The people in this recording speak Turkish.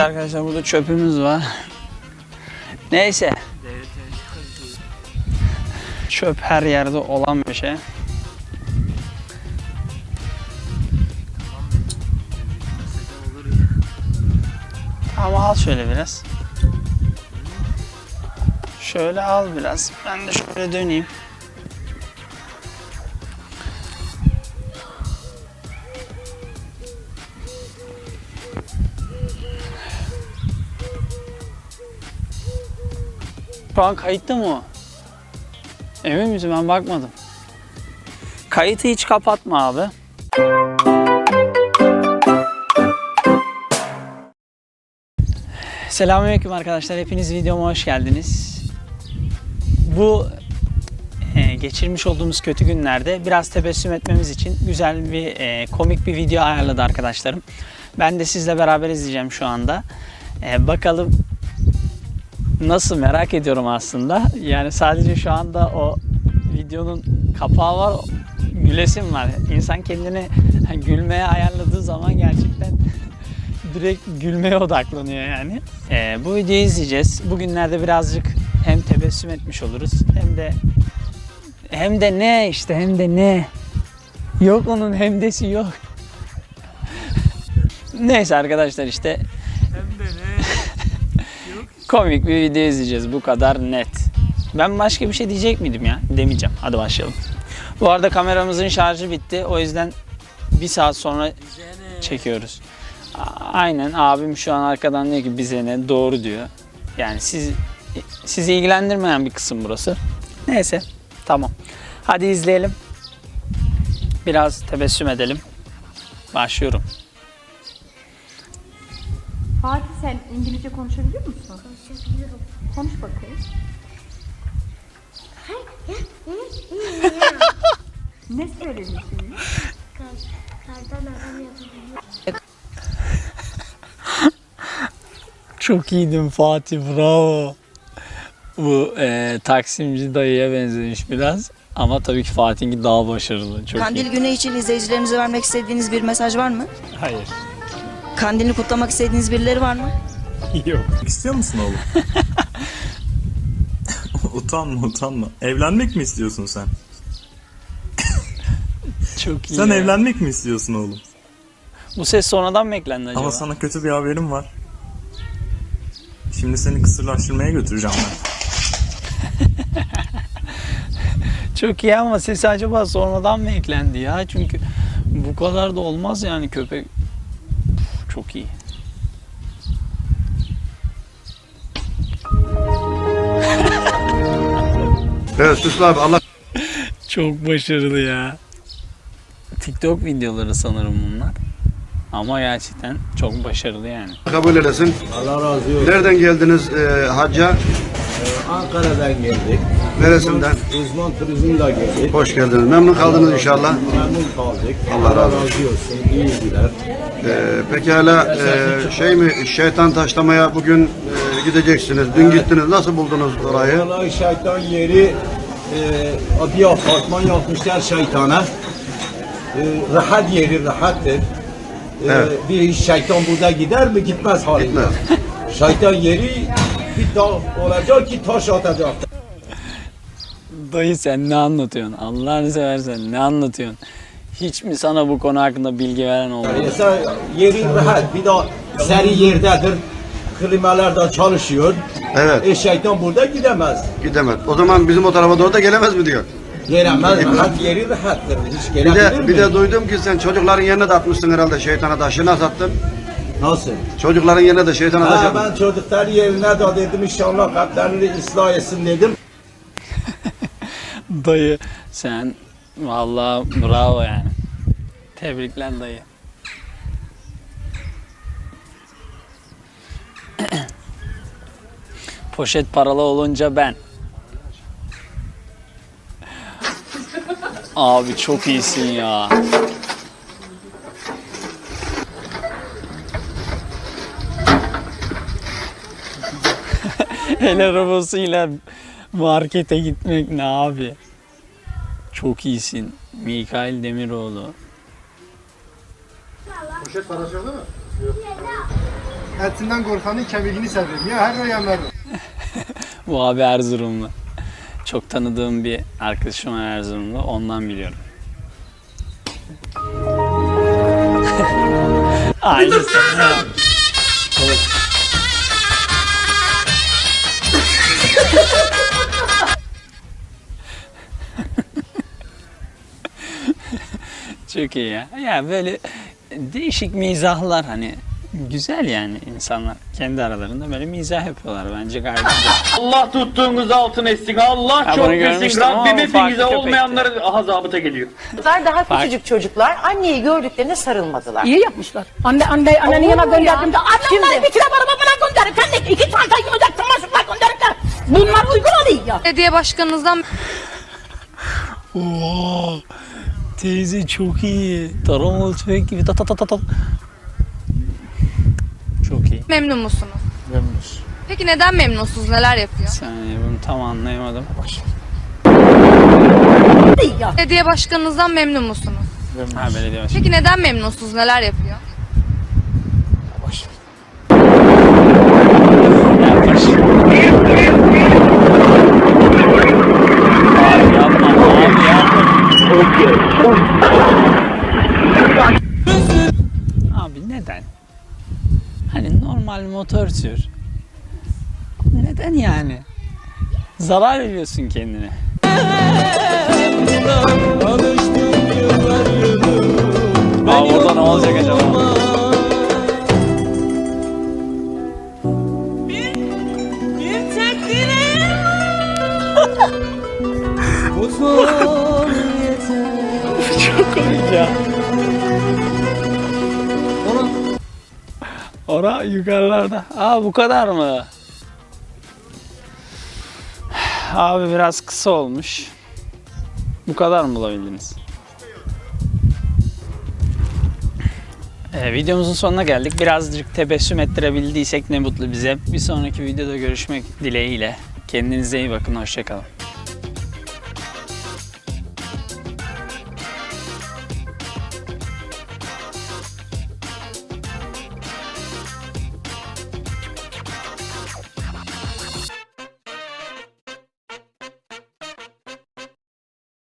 Arkadaşlar burada çöpümüz var. Neyse. Çöp her yerde olan bir şey. Ama al şöyle biraz. Şöyle al biraz. Ben de şöyle döneyim. Şu an kayıtta mı o? Emin misin? Ben bakmadım. Kayıtı hiç kapatma abi. Selamünaleyküm arkadaşlar. Hepiniz videoma hoş geldiniz. Bu e, geçirmiş olduğumuz kötü günlerde biraz tebessüm etmemiz için güzel bir e, komik bir video ayarladı arkadaşlarım. Ben de sizle beraber izleyeceğim şu anda. E, bakalım nasıl merak ediyorum aslında. Yani sadece şu anda o videonun kapağı var. Gülesim var. İnsan kendini gülmeye ayarladığı zaman gerçekten direkt gülmeye odaklanıyor yani. Ee, bu videoyu izleyeceğiz. Bugünlerde birazcık hem tebessüm etmiş oluruz hem de hem de ne işte hem de ne. Yok onun hemdesi yok. Neyse arkadaşlar işte? Komik bir video izleyeceğiz. Bu kadar net. Ben başka bir şey diyecek miydim ya? Demeyeceğim. Hadi başlayalım. Bu arada kameramızın şarjı bitti. O yüzden bir saat sonra çekiyoruz. Aynen abim şu an arkadan diyor ki bize ne doğru diyor. Yani siz sizi ilgilendirmeyen bir kısım burası. Neyse tamam. Hadi izleyelim. Biraz tebessüm edelim. Başlıyorum. Sen İngilizce konuşabiliyor musun? Konuşabiliyorum. Konuş bakayım. ne söyledin şimdi? Kardan adam. Çok iyiydin Fatih bravo. Bu e, Taksimci dayıya benzemiş biraz. Ama tabii ki Fatih'inki daha başarılı. Çok Kandil iyi. günü için izleyicilerinize vermek istediğiniz bir mesaj var mı? Hayır. Kandilini kutlamak istediğiniz birileri var mı? Yok. İstiyor musun oğlum? utanma utanma. Evlenmek mi istiyorsun sen? Çok iyi. Sen ya. evlenmek mi istiyorsun oğlum? Bu ses sonradan mı eklendi acaba? Ama sana kötü bir haberim var. Şimdi seni kısırlaştırmaya götüreceğim ben. Çok iyi ama sesi acaba sonradan mı eklendi ya? Çünkü bu kadar da olmaz yani köpek. Çok iyi. Evet Süslü abi Allah Çok başarılı ya. TikTok videoları sanırım bunlar. Ama gerçekten çok başarılı yani. kabul eylesin. Allah razı olsun. Nereden geldiniz e, hacca? Ankara'dan geldik. Neresinden? Uzman turizmle geldik. Hoş geldiniz. Memnun kaldınız inşallah. Memnun kaldık. Allah razı olsun. olsun. İyiydiler. E, peki hala e, şey mi şeytan taşlamaya bugün e, gideceksiniz. Dün gittiniz. Nasıl buldunuz orayı? Vallahi şeytan yeri e, bir apartman yapmışlar şeytana. E, rahat yeri rahattır. E, Evet. Bir şeytan burada gider mi? Gitmez halinde. Gitmez. Şeytan yeri bir dağ olacak ki taş atacak. Dayı sen ne anlatıyorsun? Allah'ını seversen ne anlatıyorsun? Hiç mi sana bu konu hakkında bilgi veren oldu? Mesela yeri rahat, bir daha seri yerdedir. Klimalar da çalışıyor. Evet. E şeytan burada gidemez. Gidemez. O zaman bizim o tarafa doğru da gelemez mi diyor. Gelemez, rahat yeri rahattır. Hiç Bir gelebilir de mi? bir de duydum ki sen çocukların yerine de atmışsın herhalde şeytana taşı. Nasıl attın? Nasıl? Çocukların yerine de şeytana taş Ha, attın. ben çocuklar yerine de dedim inşallah kalplerini ıslah etsin dedim. Dayı sen vallahi bravo yani. Tebrikler dayı. Poşet paralı olunca ben. Abi çok iyisin ya. El arabasıyla markete gitmek ne abi? Çok iyisin. Mikail Demiroğlu. etinden korkanın kemiğini severim. Ya her ya mer. Bu abi Erzurumlu. Çok tanıdığım bir arkadaşım var Erzurumlu. Ondan biliyorum. Aynısı. Çok iyi ya. Ya böyle değişik mizahlar hani güzel yani insanlar kendi aralarında böyle mizah yapıyorlar bence gayet güzel. Allah tuttuğunuz altın etsin. Allah Ha, çok bunu bilsin. görmüştüm ama Rabbim hepinize farklı köpekti. olmayanları hazabıta geliyor. Çocuklar daha küçücük çocuklar anneyi gördüklerinde sarılmadılar. İyi yapmışlar. Anne, anne, annenin Olur mu ya? gönderdim de annemleri bir kilo barama bana gönderin. Sen de iki çanta yiyecek gönderin de. Bunlar uygun oluyor ya. Belediye başkanınızdan Oo, teyze çok iyi. Taramalı tüfek gibi ta ta ta ta ta. Çok iyi. memnun musunuz? Peki neden memnunsunuz? Neler yapıyor? Saniye bunu tam anlayamadım. ya. Belediye başkanınızdan memnun musunuz? Ha belediye başkanı. Peki neden memnunsunuz? Neler yapıyor? Yaklaş. Abi yapma, abi yapma. Abi neden? Hani normal motor sür. Neden yani? Zarar veriyorsun kendine. Abi orada ne olacak acaba? Çok komik ya. Ora yukarılarda. Aa bu kadar mı? Abi biraz kısa olmuş. Bu kadar mı bulabildiniz? Ee, videomuzun sonuna geldik. Birazcık tebessüm ettirebildiysek ne mutlu bize. Bir sonraki videoda görüşmek dileğiyle. Kendinize iyi bakın. Hoşçakalın.